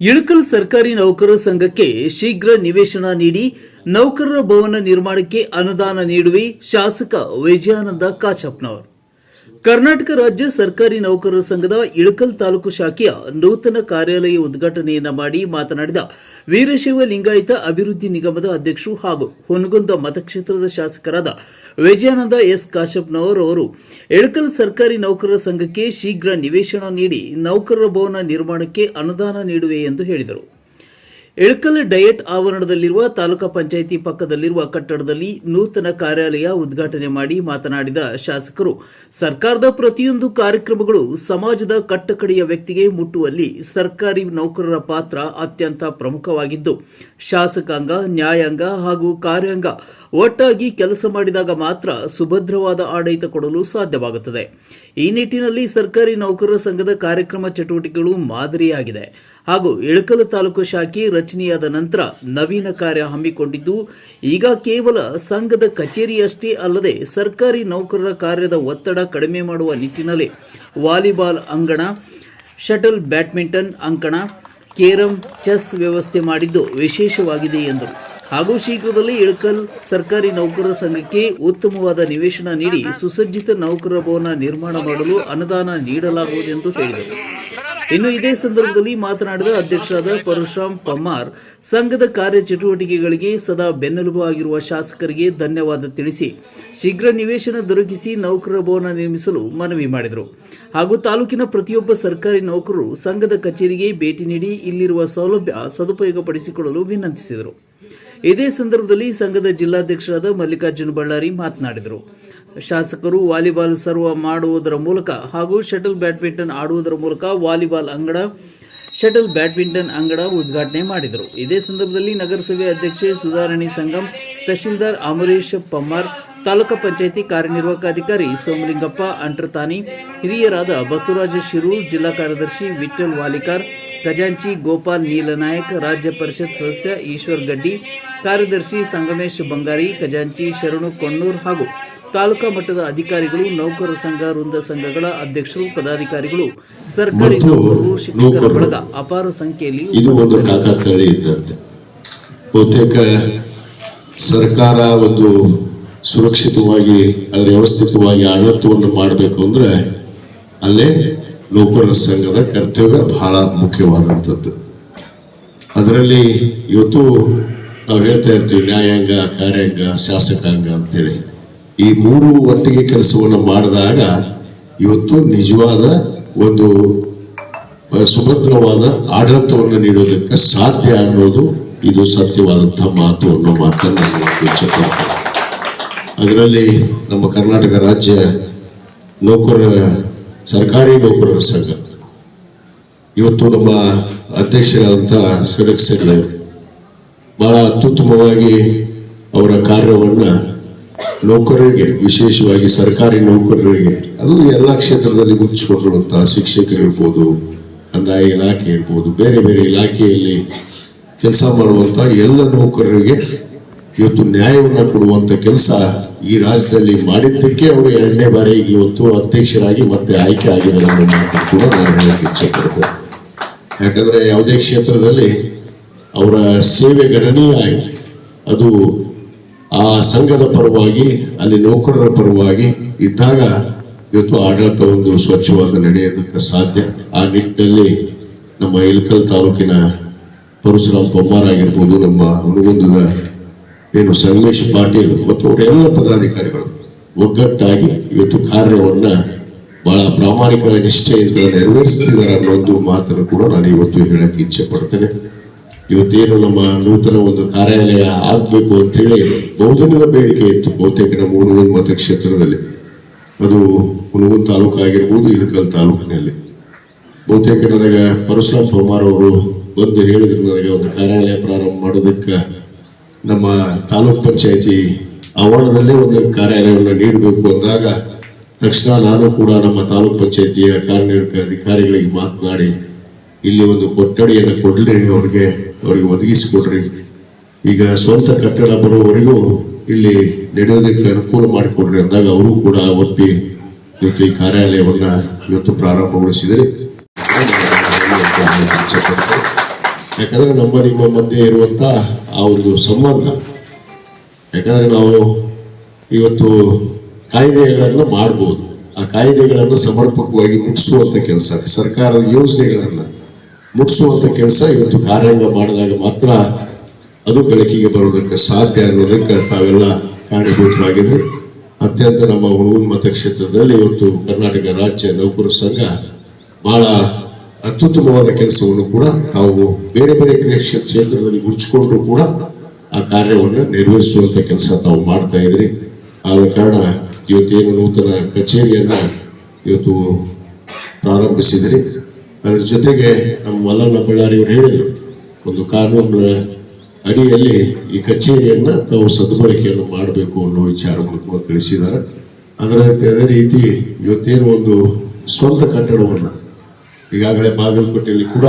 ಇಳಕಲ್ ಸರ್ಕಾರಿ ನೌಕರರ ಸಂಘಕ್ಕೆ ಶೀಘ್ರ ನಿವೇಶನ ನೀಡಿ ನೌಕರರ ಭವನ ನಿರ್ಮಾಣಕ್ಕೆ ಅನುದಾನ ನೀಡುವೆ ಶಾಸಕ ವಿಜಯಾನಂದ ಕಾಚಪ್ನವರ್ ಕರ್ನಾಟಕ ರಾಜ್ಯ ಸರ್ಕಾರಿ ನೌಕರರ ಸಂಘದ ಇಳಕಲ್ ತಾಲೂಕು ಶಾಖೆಯ ನೂತನ ಕಾರ್ಯಾಲಯ ಉದ್ಘಾಟನೆಯನ್ನ ಮಾಡಿ ಮಾತನಾಡಿದ ವೀರಶೈವ ಲಿಂಗಾಯತ ಅಭಿವೃದ್ಧಿ ನಿಗಮದ ಅಧ್ಯಕ್ಷರು ಹಾಗೂ ಹುನಗುಂದ ಮತಕ್ಷೇತ್ರದ ಶಾಸಕರಾದ ವಿಜಯಾನಂದ ಎಸ್ ಕಾಶಪ್ಪನವರ್ ಅವರು, ಇಳಕಲ್ ಸರ್ಕಾರಿ ನೌಕರರ ಸಂಘಕ್ಕೆ ಶೀಘ್ರ ನಿವೇಶನ ನೀಡಿ ನೌಕರರ ಭವನ ನಿರ್ಮಾಣಕ್ಕೆ ಅನುದಾನ ನೀಡುವೆ ಎಂದು ಹೇಳಿದರು. ಇಳಕಲ್ ಡಯಟ್ ಆವರಣದಲ್ಲಿರುವ ತಾಲೂಕಾ ಪಂಚಾಯಿತಿ ಪಕ್ಕದಲ್ಲಿರುವ ಕಟ್ಟಡದಲ್ಲಿ ನೂತನ ಕಾರ್ಯಾಲಯ ಉದ್ಘಾಟನೆ ಮಾಡಿ ಮಾತನಾಡಿದ ಶಾಸಕರು, ಸರ್ಕಾರದ ಪ್ರತಿಯೊಂದು ಕಾರ್ಯಕ್ರಮಗಳು ಸಮಾಜದ ಕಟ್ಟಕಡೆಯ ವ್ಯಕ್ತಿಗೆ ಮುಟ್ಟುವಲ್ಲಿ ಸರ್ಕಾರಿ ನೌಕರರ ಪಾತ್ರ ಅತ್ಯಂತ ಪ್ರಮುಖವಾಗಿದ್ದು, ಶಾಸಕಾಂಗ, ನ್ಯಾಯಾಂಗ ಹಾಗೂ ಕಾರ್ಯಾಂಗ ಒಟ್ಟಾಗಿ ಕೆಲಸ ಮಾಡಿದಾಗ ಮಾತ್ರ ಸುಭದ್ರವಾದ ಆಡಳಿತ ಕೊಡಲು ಸಾಧ್ಯವಾಗುತ್ತದೆ. ಈ ನಿಟ್ಟಿನಲ್ಲಿ ಸರ್ಕಾರಿ ನೌಕರರ ಸಂಘದ ಕಾರ್ಯಕ್ರಮ ಚಟುವಟಿಕೆಗಳು ಮಾದರಿಯಾಗಿದೆ. ಹಾಗೂ ಇಳಕಲ್ ತಾಲೂಕು ಶಾಖೆ ರಚನೆಯಾದ ನಂತರ ನವೀನ ಕಾರ್ಯ ಹಮ್ಮಿಕೊಂಡಿದ್ದು, ಈಗ ಕೇವಲ ಸಂಘದ ಕಚೇರಿಯಷ್ಟೇ ಅಲ್ಲದೆ ಸರ್ಕಾರಿ ನೌಕರರ ಕಾರ್ಯದ ಒತ್ತಡ ಕಡಿಮೆ ಮಾಡುವ ನಿಟ್ಟಿನಲ್ಲಿ ವಾಲಿಬಾಲ್ ಅಂಗಣ, ಶಟಲ್ ಬ್ಯಾಡ್ಮಿಂಟನ್ ಅಂಕಣ, ಕೇರಂ ಚೆಸ್ ವ್ಯವಸ್ಥೆ ಮಾಡಿದ್ದು ವಿಶೇಷವಾಗಿದೆ ಎಂದರು. ಹಾಗೂ ಶೀಘ್ರದಲ್ಲಿ ಇಳಕಲ್ ಸರ್ಕಾರಿ ನೌಕರರ ಸಂಘಕ್ಕೆ ಉತ್ತಮವಾದ ನಿವೇಶನ ನೀಡಿ ಸುಸಜ್ಜಿತ ನೌಕರರ ಭವನ ನಿರ್ಮಾಣ ಮಾಡಲು ಅನುದಾನ ನೀಡಲಾಗುವುದು ಎಂದು ಹೇಳಿದರು. ಇನ್ನು ಇದೇ ಸಂದರ್ಭದಲ್ಲಿ ಮಾತನಾಡಿದ ಅಧ್ಯಕ್ಷರಾದ ಪರಶುರಾಮ್ ಪಮ್ಮಾರ್, ಸಂಘದ ಕಾರ್ಯಚಟುವಟಿಕೆಗಳಿಗೆ ಸದಾ ಬೆನ್ನೆಲುಬು ಆಗಿರುವ ಶಾಸಕರಿಗೆ ಧನ್ಯವಾದ ತಿಳಿಸಿ, ಶೀಘ್ರ ನಿವೇಶನ ದೊರಕಿಸಿ ನೌಕರರ ಭವನ ನಿರ್ಮಿಸಲು ಮನವಿ ಮಾಡಿದರು. ಹಾಗೂ ತಾಲೂಕಿನ ಪ್ರತಿಯೊಬ್ಬ ಸರ್ಕಾರಿ ನೌಕರರು ಸಂಘದ ಕಚೇರಿಗೆ ಭೇಟಿ ನೀಡಿ ಇಲ್ಲಿರುವ ಸೌಲಭ್ಯ ಸದುಪಯೋಗಪಡಿಸಿಕೊಳ್ಳಲು ವಿನಂತಿಸಿದರು. ಇದೇ ಸಂದರ್ಭದಲ್ಲಿ ಸಂಘದ ಜಿಲ್ಲಾಧ್ಯಕ್ಷರಾದ ಮಲ್ಲಿಕಾರ್ಜುನ ಬಳ್ಳಾರಿ ಮಾತನಾಡಿದರು. ಶಾಸಕರು ವಾಲಿಬಾಲ್ ಸರ್ವ ಮಾಡುವುದರ ಮೂಲಕ ಹಾಗೂ ಶಟಲ್ ಬ್ಯಾಡ್ಮಿಂಟನ್ ಆಡುವುದರ ಮೂಲಕ ವಾಲಿಬಾಲ್ ಅಂಗಡ, ಶಟಲ್ ಬ್ಯಾಡ್ಮಿಂಟನ್ ಅಂಗಡ ಉದ್ಘಾಟನೆ ಮಾಡಿದರು. ಇದೇ ಸಂದರ್ಭದಲ್ಲಿ ನಗರಸಭೆ ಅಧ್ಯಕ್ಷೆ ಸುಧಾರಣಿ ಸಂಗಮ್ ತಹಶೀಲ್ದಾರ್ ಅಮರೇಶ್ ಪಮ್ಮಾರ್, ತಾಲೂಕಾ ಪಂಚಾಯಿತಿ ಕಾರ್ಯನಿರ್ವಾಹಕ ಅಧಿಕಾರಿ ಸೋಮಲಿಂಗಪ್ಪ ಅಂಟ್ರತಾನಿ ಹಿರಿಯರಾದ ಬಸವರಾಜ ಶಿರೂರ್ ಜಿಲ್ಲಾ ಕಾರ್ಯದರ್ಶಿ ವಿಠಲ್ ವಾಲಿಕಾರ್, ಖಜಾಂಚಿ ಗೋಪಾಲ್ ನೀಲನಾಯಕ್, ರಾಜ್ಯ ಪರಿಷತ್ ಸದಸ್ಯ ಈಶ್ವರ್ ಗಡ್ಡಿ, ಕಾರ್ಯದರ್ಶಿ ಸಂಗಮೇಶ್ ಬಂಗಾರಿ, ಖಜಾಂಚಿ ಶರಣು ಕೊಣ್ಣೂರ್ ಹಾಗೂ ತಾಲೂಕಾ ಮಟ್ಟದ ಅಧಿಕಾರಿಗಳು ನೌಕರರ ಸಂಘ ವೃಂದ ಸಂಘಗಳ ಅಧ್ಯಕ್ಷರು ಪದಾಧಿಕಾರಿಗಳು ಸರ್ಕಾರಿ ಮತ್ತು ನೌಕರರು ಶಿಕ್ಷಕರ ನೌಕರರು. ಬಳಗ ಅಪಾರ ಸಂಖ್ಯೆಯಲ್ಲಿ ಇದು ಒಂದು ಕಾಕತಾಳಿ ಇದ್ದಂತೆ. ಬಹುತೇಕ ಸರ್ಕಾರ ಒಂದು ಸುರಕ್ಷಿತವಾಗಿ ಅದರ ವ್ಯವಸ್ಥಿತವಾಗಿ ಆಡಳಿತವನ್ನು ಮಾಡಬೇಕು ಅಂದ್ರೆ ಅಲ್ಲೇ ನೌಕರರ ಸಂಘದ ಕರ್ತವ್ಯ ಬಹಳ ಮುಖ್ಯವಾದಂಥದ್ದು. ಅದರಲ್ಲಿ ಇವತ್ತು ನಾವು ಹೇಳ್ತಾ ಇರ್ತೀವಿ ನ್ಯಾಯಾಂಗ ಕಾರ್ಯಾಂಗ ಶಾಸಕಾಂಗ ಅಂತೇಳಿ. ಈ ಮೂರು ಒಟ್ಟಿಗೆ ಕೆಲಸವನ್ನು ಮಾಡಿದಾಗ ಇವತ್ತು ನಿಜವಾದ ಒಂದು ಸುಭದ್ರವಾದ ಆಡಳಿತವನ್ನು ನೀಡೋದಕ್ಕೆ ಸಾಧ್ಯ ಅನ್ನೋದು ಇದು ಸತ್ಯವಾದಂತಹ ಮಾತು ಅನ್ನೋ ಮಾತನ್ನು ನಾನು ಅದರಲ್ಲಿ ನಮ್ಮ ಕರ್ನಾಟಕ ರಾಜ್ಯ ನೌಕರರ, ಸರ್ಕಾರಿ ನೌಕರರ ಸಂಘ, ಇವತ್ತು ನಮ್ಮ ಅಧ್ಯಕ್ಷರಾದಂಥ ಸದಸ್ಯರು ಬಹಳ ಅತ್ಯುತ್ತಮವಾಗಿ ಅವರ ಕಾರ್ಯವನ್ನ ನೌಕರರಿಗೆ, ವಿಶೇಷವಾಗಿ ಸರ್ಕಾರಿ ನೌಕರರಿಗೆ, ಅದು ಎಲ್ಲ ಕ್ಷೇತ್ರದಲ್ಲಿ ಗುರುತಿಸಿಕೊಂಡಿರುವಂತಹ ಶಿಕ್ಷಕರು ಇರ್ಬೋದು, ಕಂದಾಯ ಇಲಾಖೆ ಇರ್ಬೋದು, ಬೇರೆ ಬೇರೆ ಇಲಾಖೆಯಲ್ಲಿ ಕೆಲಸ ಮಾಡುವಂತಹ ಎಲ್ಲ ನೌಕರರಿಗೆ ಇವತ್ತು ನ್ಯಾಯವನ್ನು ಕೊಡುವಂತ ಕೆಲಸ ಈ ರಾಜ್ಯದಲ್ಲಿ ಮಾಡಿದ್ದಕ್ಕೆ ಅವರು ಎರಡನೇ ಬಾರಿ ಇವತ್ತು ಅಧ್ಯಕ್ಷರಾಗಿ ಮತ್ತೆ ಆಯ್ಕೆ ಅನ್ನೋ ಮಾತು ಕೂಡ ನಾನು ಹೇಳಕ್ಕೆ ಯಾಕಂದ್ರೆ ಯಾವುದೇ ಕ್ಷೇತ್ರದಲ್ಲಿ ಅವರ ಸೇವೆ ಗಣನೀಯ ಅದು ಆ ಸಂಘದ ಪರವಾಗಿ, ಅಲ್ಲಿ ನೌಕರರ ಪರವಾಗಿ ಇದ್ದಾಗ ಇವತ್ತು ಆಡಳಿತ ಒಂದು ಸ್ವಚ್ಛವಾಗಿ ನಡೆಯೋದಕ್ಕೆ ಸಾಧ್ಯ. ಆ ನಿಟ್ಟಿನಲ್ಲಿ ನಮ್ಮ ಇಲ್ಕಲ್ ತಾಲೂಕಿನ ಪರಶುರಾಮ್ ಬೊಮ್ಮಾರ್ ಆಗಿರ್ಬೋದು, ನಮ್ಮ ಹುನಗುಂದದ ಏನು ಸಂಗಮೇಶ್ ಪಾಟೀಲ್ ಮತ್ತು ಅವರೆಲ್ಲ ಪದಾಧಿಕಾರಿಗಳು ಒಗ್ಗಟ್ಟಾಗಿ ಇವತ್ತು ಕಾರ್ಯವನ್ನ ಬಹಳ ಪ್ರಾಮಾಣಿಕ ನಿಷ್ಠೆಯಿಂದ ನೆರವೇರಿಸ್ತಿದ್ದಾರೆ ಅನ್ನೋ ಒಂದು ಮಾತನ್ನು ಕೂಡ ನಾನು ಇವತ್ತು ಹೇಳಕ್ಕೆ ಇಚ್ಛೆ ಪಡ್ತೇನೆ. ಇವತ್ತೇನು ನಮ್ಮ ನೂತನ ಒಂದು ಕಾರ್ಯಾಲಯ ಆಗ್ಬೇಕು ಅಂತ ಹೇಳಿ ಬಹುದಿನದ ಬೇಡಿಕೆ ಇತ್ತು ಬಹುತೇಕ ನಮ್ಮ ಹುಣಗುಂದ ಮತಕ್ಷೇತ್ರದಲ್ಲಿ ಅದು ಹುಣಗುಂದ ತಾಲೂಕು ಆಗಿರ್ಬೋದು, ಇಳಕಲ್ ತಾಲೂಕಿನಲ್ಲಿ. ಬಹುತೇಕ ನನಗೆ ಪರಶುರಾಮ್ ಸೋಮಾರ್ ಅವರು ಬಂದು ಹೇಳಿದ್ರು ನನಗೆ ಒಂದು ಕಾರ್ಯಾಲಯ ಪ್ರಾರಂಭ ಮಾಡೋದಕ್ಕೆ. ನಮ್ಮ ತಾಲೂಕ್ ಪಂಚಾಯತಿ ಆವರಣದಲ್ಲೇ ಒಂದು ಕಾರ್ಯಾಲಯವನ್ನು ನೀಡಬೇಕು ಅಂದಾಗ ತಕ್ಷಣ ನಾನು ಕೂಡ ನಮ್ಮ ತಾಲೂಕ್ ಪಂಚಾಯತಿಯ ಕಾರ್ಯನಿರ್ವಾಹಕ ಅಧಿಕಾರಿಗಳಿಗೆ ಮಾತನಾಡಿ ಇಲ್ಲಿ ಒಂದು ಕೊಠಡಿಯನ್ನು ಕೊಡ್ಲಿ ಅವ್ರಿಗೆ ಅವ್ರಿಗೆ ಒದಗಿಸಿಕೊಡ್ರಿ. ಈಗ ಸ್ವಂತ ಕಟ್ಟಡ ಬರೋವರೆಗೂ ಇಲ್ಲಿ ನಡೆಯೋದಕ್ಕೆ ಅನುಕೂಲ ಮಾಡಿಕೊಡ್ರಿ ಅಂದಾಗ ಅವರು ಕೂಡ ಒಪ್ಪಿ ಇವತ್ತು ಈ ಕಾರ್ಯಾಲಯವನ್ನ ಇವತ್ತು ಪ್ರಾರಂಭಗೊಳಿಸಿದರೆ ಯಾಕಂದ್ರೆ ನಮ್ಮ ನಿಮ್ಮ ಮಧ್ಯೆ ಇರುವಂತ ಆ ಒಂದು ಸಂಬಂಧ, ಯಾಕಂದ್ರೆ ನಾವು ಇವತ್ತು ಕಾಯ್ದೆಗಳನ್ನು ಮಾಡ್ಬೋದು. ಆ ಕಾಯ್ದೆಗಳನ್ನು ಸಮರ್ಪಕವಾಗಿ ಮುಟ್ಟಿಸುವಂತ ಕೆಲಸ, ಸರ್ಕಾರದ ಯೋಜನೆಗಳನ್ನ ಮುಟ್ಟಿಸುವಂತ ಕೆಲಸ ಇವತ್ತು ಕಾರ್ಯಾಂಗ ಮಾಡಿದಾಗ ಮಾತ್ರ ಅದು ಬೆಳಕಿಗೆ ಬರೋದಕ್ಕೆ ಸಾಧ್ಯ ಅನ್ನೋದಕ್ಕೆ ತಾವೆಲ್ಲ ಕಾರಣೀಭೂತರಾಗಿದ್ರು. ಅತ್ಯಂತ ನಮ್ಮ ಹುಡುಗನ ಮತಕ್ಷೇತ್ರದಲ್ಲಿ ಇವತ್ತು ಕರ್ನಾಟಕ ರಾಜ್ಯ ನೌಕರ ಸಂಘ ಬಹಳ ಅತ್ಯುತ್ತಮವಾದ ಕೆಲಸವನ್ನು ಕೂಡ ತಾವು ಬೇರೆ ಬೇರೆ ಕ್ರಿಯೇಷನ್ ಕ್ಷೇತ್ರದಲ್ಲಿ ಮುಚ್ಚಿಕೊಂಡು ಕೂಡ ಆ ಕಾರ್ಯವನ್ನು ನೆರವೇರಿಸುವಂತ ಕೆಲಸ ತಾವು ಮಾಡ್ತಾ ಇದ್ರಿ. ಆದ ಕಾರಣ ಇವತ್ತೇನು ನೂತನ ಕಚೇರಿಯನ್ನ ಇವತ್ತು ಪ್ರಾರಂಭಿಸಿದ್ರಿ. ಅದ್ರ ಜೊತೆಗೆ ನಮ್ಮ ಮಲ್ಲಣ್ಣ ಬಳ್ಳಾರಿ ಅವರು ಹೇಳಿದರು, ಒಂದು ಕಾನೂನು ಅಡಿಯಲ್ಲಿ ಈ ಕಚೇರಿಯನ್ನು ತಾವು ಸದ್ಬಳಕೆಯನ್ನು ಮಾಡಬೇಕು ಅನ್ನೋ ವಿಚಾರವನ್ನು ಕೂಡ ತಿಳಿಸಿದ್ದಾರೆ. ಅದರ ಅದೇ ರೀತಿ ಇವತ್ತೇನು ಒಂದು ಸ್ವಂತ ಕಟ್ಟಡವನ್ನ ಈಗಾಗಲೇ ಬಾಗಲಕೋಟೆಯಲ್ಲಿ ಕೂಡ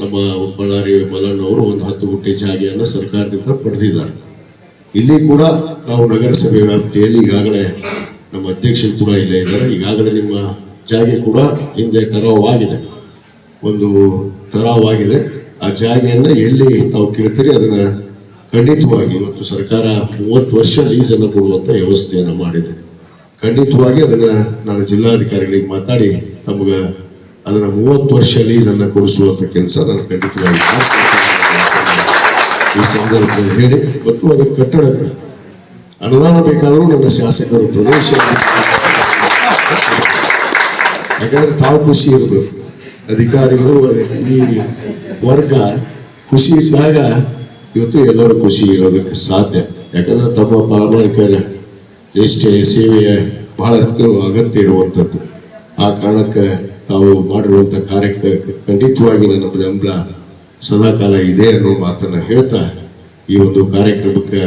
ನಮ್ಮ ಬಳ್ಳಾರಿ ಮಲ್ಲಣ್ಣವರು ಒಂದು ಹತ್ತು ಗುಂಟೆ ಜಾಗೆಯನ್ನು ಸರ್ಕಾರದಿಂದ ಪಡೆದಿದ್ದಾರೆ. ಇಲ್ಲಿ ಕೂಡ ನಾವು ನಗರಸಭೆ ವ್ಯಾಪ್ತಿಯಲ್ಲಿ ಈಗಾಗಲೇ ನಮ್ಮ ಅಧ್ಯಕ್ಷರು ಕೂಡ ಇಲ್ಲೇ ಇದ್ದಾರೆ. ಈಗಾಗಲೇ ನಿಮ್ಮ ಜಾಗೆ ಕೂಡ ಹಿಂದೆ ಟರಾವಾಗಿದೆ ಒಂದು ಟರಾವಾಗಿದೆ ಆ ಜಾಗೆಯನ್ನ ಎಲ್ಲಿ ತಾವು ಕೇಳ್ತೀರಿ? ಅದನ್ನ ಖಂಡಿತವಾಗಿ ಇವತ್ತು ಸರ್ಕಾರ ಮೂವತ್ತು ವರ್ಷ ಲೀಸನ್ನು ಕೊಡುವಂತ ವ್ಯವಸ್ಥೆಯನ್ನು ಮಾಡಿದೆ. ಖಂಡಿತವಾಗಿ ಅದನ್ನ ನಾನು ಜಿಲ್ಲಾಧಿಕಾರಿಗಳಿಗೆ ಮಾತಾಡಿ ನಮಗೆ ಅದನ್ನ ಮೂವತ್ತು ವರ್ಷ ಲೀಸನ್ನು ಕೊಡಿಸುವಂತ ಕೆಲಸ ನಾನು ಖಂಡಿತವಾಗಿ. ಈ ಸಂದರ್ಭದಲ್ಲಿ ಹೇಳಿ ಮತ್ತು ಅದಕ್ಕೆ ಕಟ್ಟಡಕ್ಕೆ ಅನುದಾನ ಬೇಕಾದರೂ ನನ್ನ ಶಾಸಕರು ಪ್ರದೇಶ ಯಾಕಂದ್ರೆ ತಾವು ಖುಷಿ ಇರಬೇಕು. ಅಧಿಕಾರಿಗಳು, ಈ ವರ್ಗ ಖುಷಿ ಇದ್ದಾಗ ಇವತ್ತು ಎಲ್ಲರೂ ಖುಷಿ ಇರೋದಕ್ಕೆ ಸಾಧ್ಯ. ಯಾಕಂದ್ರೆ ತಮ್ಮ ಪ್ರಾಮಾಣಿಕ ನಿಷ್ಠೆ, ಸೇವೆಯ ಬಹಳಷ್ಟು ಅಗತ್ಯ ಇರುವಂಥದ್ದು. ಆ ಕಾರಣಕ್ಕೆ ತಾವು ಮಾಡಿರುವಂಥ ಕಾರ್ಯಕ್ಕೆ ಖಂಡಿತವಾಗಿ ನನ್ನ ಬೆಂಬಲ ಸದಾಕಾಲ ಇದೆ ಅನ್ನೋ ಮಾತನ್ನ ಹೇಳ್ತಾ ಈ ಒಂದು ಕಾರ್ಯಕ್ರಮಕ್ಕೆ